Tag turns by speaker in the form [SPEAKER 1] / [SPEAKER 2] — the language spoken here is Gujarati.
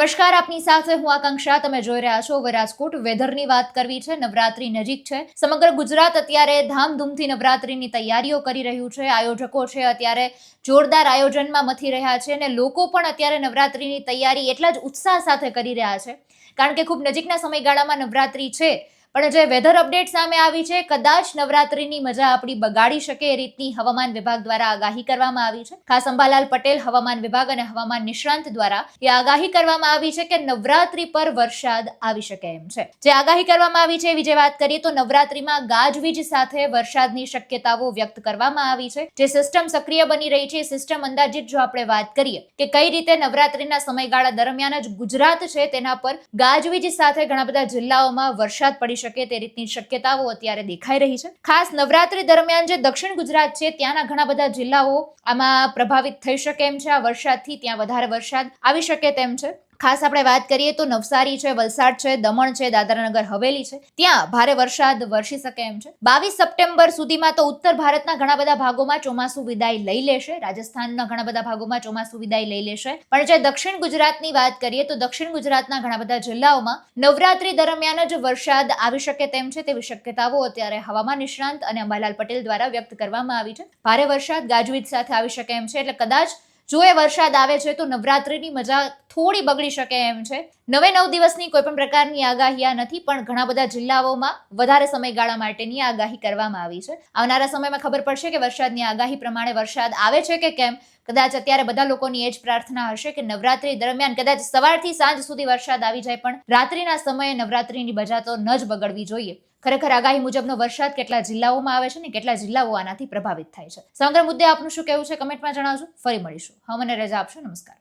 [SPEAKER 1] નમસ્કાર, આપની સાથે હું આકાંક્ષા. તમે જોઈ રહ્યા છો હવે રાજકોટ. વેધરની વાત કરવી છે. નવરાત્રી નજીક છે. સમગ્ર ગુજરાત અત્યારે ધામધૂમથી નવરાત્રીની તૈયારીઓ કરી રહ્યું છે. આયોજકો છે અત્યારે જોરદાર આયોજનમાં મથી રહ્યા છે અને લોકો પણ અત્યારે નવરાત્રીની તૈયારી એટલા જ ઉત્સાહ સાથે કરી રહ્યા છે. કારણ કે ખૂબ નજીકના સમયગાળામાં નવરાત્રી છે. પણ જે વેધર અપડેટ સામે આવી છે. કદાચ નવરાત્રીની મજા આપણી બગાડી શકે એ રીતની હવામાન વિભાગ દ્વારા આગાહી કરવામાં આવી છે. ખાસ અંબાલાલ પટેલ હવામાન વિભાગ અને હવામાન નિષ્ણાંત દ્વારા એ આગાહી કરવામાં આવી છે કે નવરાત્રી પર વરસાદ આવી શકે એમ છે. જે આગાહી કરવામાં આવી છે એવી જે વાત કરીએ તો નવરાત્રીમાં ગાજવીજ સાથે વરસાદની શક્યતાઓ વ્યક્ત કરવામાં આવી છે. જે સિસ્ટમ સક્રિય બની રહી છે એ સિસ્ટમ અંદાજિત જો આપણે વાત કરીએ કે કઈ રીતે નવરાત્રીના સમયગાળા દરમિયાન જ ગુજરાત છે તેના પર ગાજવીજ સાથે ઘણા બધા જિલ્લાઓમાં વરસાદ પડી શકે તે રીતની શક્યતાઓ અત્યારે દેખાઈ રહી છે. ખાસ નવરાત્રી દરમિયાન જે દક્ષિણ ગુજરાત છે, ત્યાંના ઘણા બધા જિલ્લાઓ આમાં પ્રભાવિત થઈ શકે એમ છે. આ વરસાદથી ત્યાં વધારે વરસાદ આવી શકે તેમ છે. ખાસ આપણે વાત કરીએ તો નવસારી છે, વલસાડ છે, દમણ છે, દાદરાનગર, હવેલી છે. ત્યાં ભારે વરસાદ વરસી શકે એમ છે. બાવીસ સપ્ટેમ્બર સુધીમાં તો ઉત્તર ભારતના ઘણા બધા ભાગોમાં ચોમાસું વિદાય લઈ લેશે. રાજસ્થાનના ઘણા બધા ભાગોમાં ચોમાસું વિદાય લઈ લેશે. પણ જે દક્ષિણ ગુજરાતની વાત કરીએ તો દક્ષિણ ગુજરાતના ઘણા બધા જિલ્લાઓમાં નવરાત્રી દરમિયાન જ વરસાદ આવી શકે તેમ છે તેવી શક્યતાઓ અત્યારે હવામાન નિષ્ણાંત અને અંબાલાલ પટેલ દ્વારા વ્યક્ત કરવામાં આવી છે. ભારે વરસાદ ગાજવીજ સાથે આવી શકે એમ છે. એટલે કદાચ જો એ વરસાદ આવે છે તો નવરાત્રીની મજા થોડી બગડી શકે એમ છે. નવે નવ દિવસની કોઈ પણ પ્રકારની આગાહી આ નથી, પણ ઘણા બધા જિલ્લાઓમાં વધારે સમયગાળા માટેની આગાહી કરવામાં આવી છે. આવનારા સમયમાં ખબર પડશે કે વરસાદની આગાહી પ્રમાણે વરસાદ આવે છે કે કેમ. કદાચ અત્યારે બધા લોકોની એ જ પ્રાર્થના હશે કે નવરાત્રી દરમિયાન કદાચ સવારથી સાંજ સુધી વરસાદ આવી જાય, પણ રાત્રિના સમયે નવરાત્રીની બજાતો ન જ બગડવી જોઈએ. ખરેખર આગાહી મુજબનો વરસાદ કેટલા જિલ્લાઓમાં આવે છે ને કેટલા જિલ્લાઓ આનાથી પ્રભાવિત થાય છે. સમગ્ર મુદ્દે આપનું શું કહેવું છે કમેન્ટમાં જણાવજો. ફરી મળીશું. હા મને રજા આપશો. નમસ્કાર.